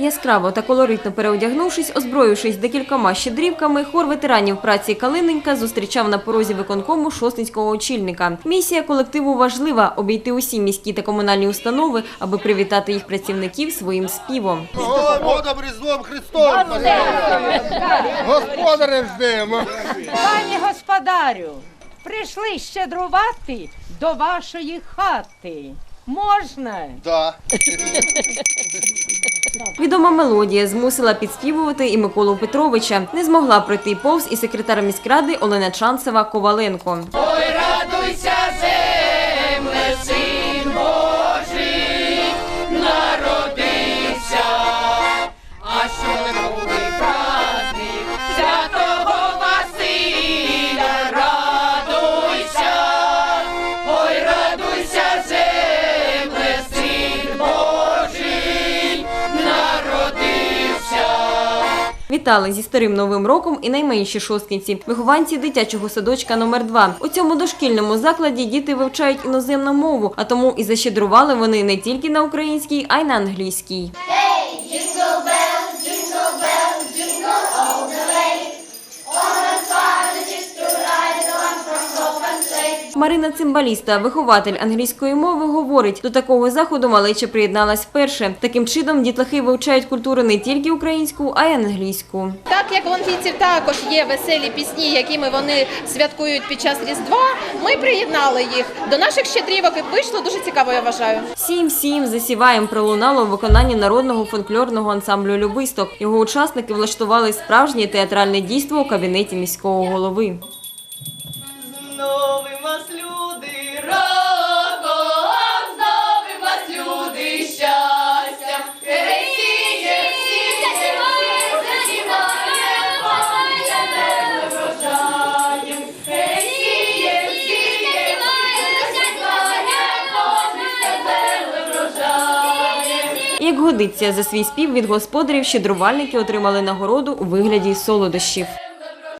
Яскраво та колоритно переодягнувшись, озброївшись декількома щедрівками, хор ветеранів праці Калиненька зустрічав на порозі виконкому шостинського очільника. Місія колективу важлива обійти усі міські та комунальні установи, аби привітати їх працівників своїм співом. Різдвом Христом! Господарем ждемо! Пані господарю, прийшли щедрувати до вашої хати. Можна? Да. Відома мелодія змусила підспівувати і Миколу Петровича. Не змогла пройти повз і секретар міськради Олена Чанцева Коваленко. Вітали зі старим новим роком і найменші шосткинці, вихованці дитячого садочка номер 2 У цьому дошкільному закладі діти вивчають іноземну мову, а тому і защедрували вони не тільки на українській, а й на англійській. Марина Цимбаліста, вихователь англійської мови, говорить, до такого заходу малеча приєдналась вперше. Таким чином, дітлахи вивчають культуру не тільки українську, а й англійську. Так як в англійців також є веселі пісні, якими вони святкують під час Різдва, ми приєднали їх до наших щедрівок і вийшло дуже цікаво, я вважаю. Сім сім засіваєм пролунало в виконанні народного фольклорного ансамблю Любисток. Його учасники влаштували справжнє театральне дійство у кабінеті міського голови. Як годиться за свій спів від господарів, щедрувальники отримали нагороду у вигляді солодощів.